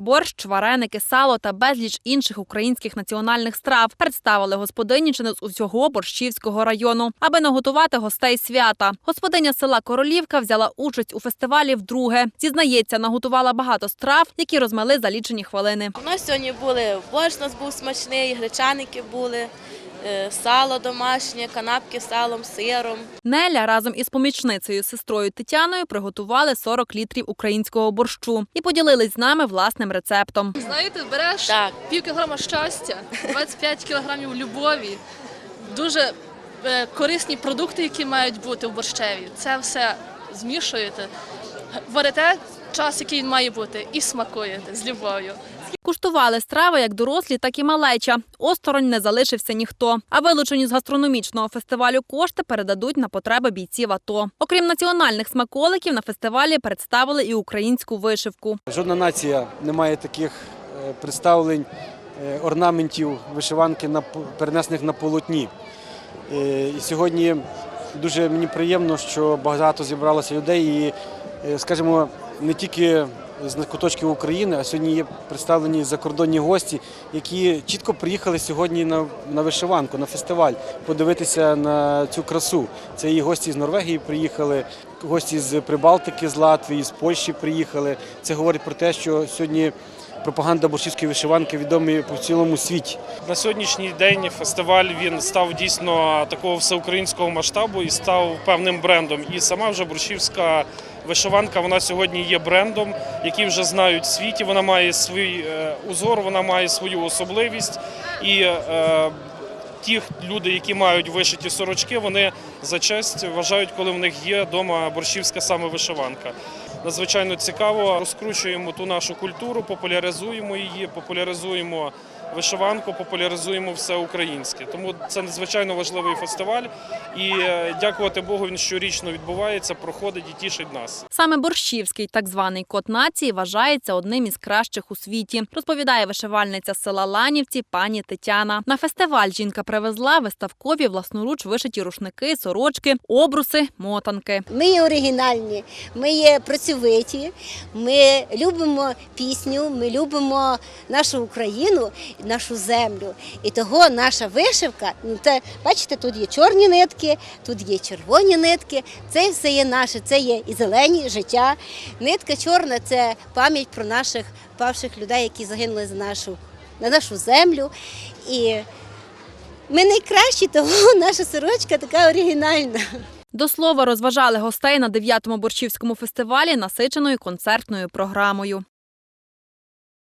Борщ, вареники, сало та безліч інших українських національних страв представили господинічини з усього Борщівського району, аби наготувати гостей свята. Господиня села Королівка взяла участь у фестивалі вдруге. Зізнається, наготувала багато страв, які розмели за лічені хвилини. У нас сьогодні були борщ у нас був смачний, гречаники були, сало домашнє, канапки з салом, сиром. Неля разом із помічницею сестрою Тетяною приготували 40 літрів українського борщу і поділились з нами власним рецептом. Знаєте, береш Так. пів кілограма щастя, 25 кілограмів любові, дуже е, корисні продукти, які мають бути в борщеві. Це все змішуєте, варите час, який він має бути, і смакуєте з любов'ю. Куштували страви як дорослі, так і малеча. Осторонь не залишився ніхто. А вилучені з гастрономічного фестивалю кошти передадуть на потреби бійців АТО. Окрім національних смаколиків, на фестивалі представили і українську вишивку. Жодна нація не має таких е, представлень е, орнаментів вишиванки перенесених на полотні. Е, І сьогодні дуже мені приємно, що багато зібралося людей і, скажімо, не тільки з куточків України, а сьогодні є представлені закордонні гості, які чітко приїхали сьогодні на, на вишиванку, на фестиваль, подивитися на цю красу. Це і гості з Норвегії приїхали, гості з Прибалтики, з Латвії, з Польщі приїхали. Це говорить про те, що сьогодні пропаганда борщівської вишиванки відома по цілому світі. На сьогоднішній день фестиваль він став дійсно такого всеукраїнського масштабу і став певним брендом. І сама вже борщівська вишиванка вона сьогодні є брендом, який вже знають в світі. Вона має свій е, узор, вона має свою особливість. І е, ті люди, які мають вишиті сорочки, вони за честь вважають, коли в них є вдома борщівська саме вишиванка. Надзвичайно цікаво, розкручуємо ту нашу культуру, популяризуємо її, популяризуємо вишиванку, популяризуємо все українське. Тому це надзвичайно важливий фестиваль. І е, дякувати Богу, він щорічно відбувається, проходить і тішить нас. Саме борщівський, так званий код нації, вважається одним із кращих у світі, розповідає вишивальниця з села Ланівці пані Тетяна. На фестиваль жінка привезла виставкові власноруч вишиті рушники, сорочки, обруси, мотанки. Ми є оригінальні, ми є працьовиті, ми любимо пісню, ми любимо нашу Україну, нашу землю. І того наша вишивка, ну те, бачите, тут є чорні нитки, тут є червоні нитки. Це все є наше, це є і зелені життя. Нитка чорна це пам'ять про наших павших людей, які загинули за нашу, на нашу землю. І ми найкращі, тому наша сорочка така оригінальна. До слова, розважали гостей на 9-му борщівському фестивалі насиченою концертною програмою.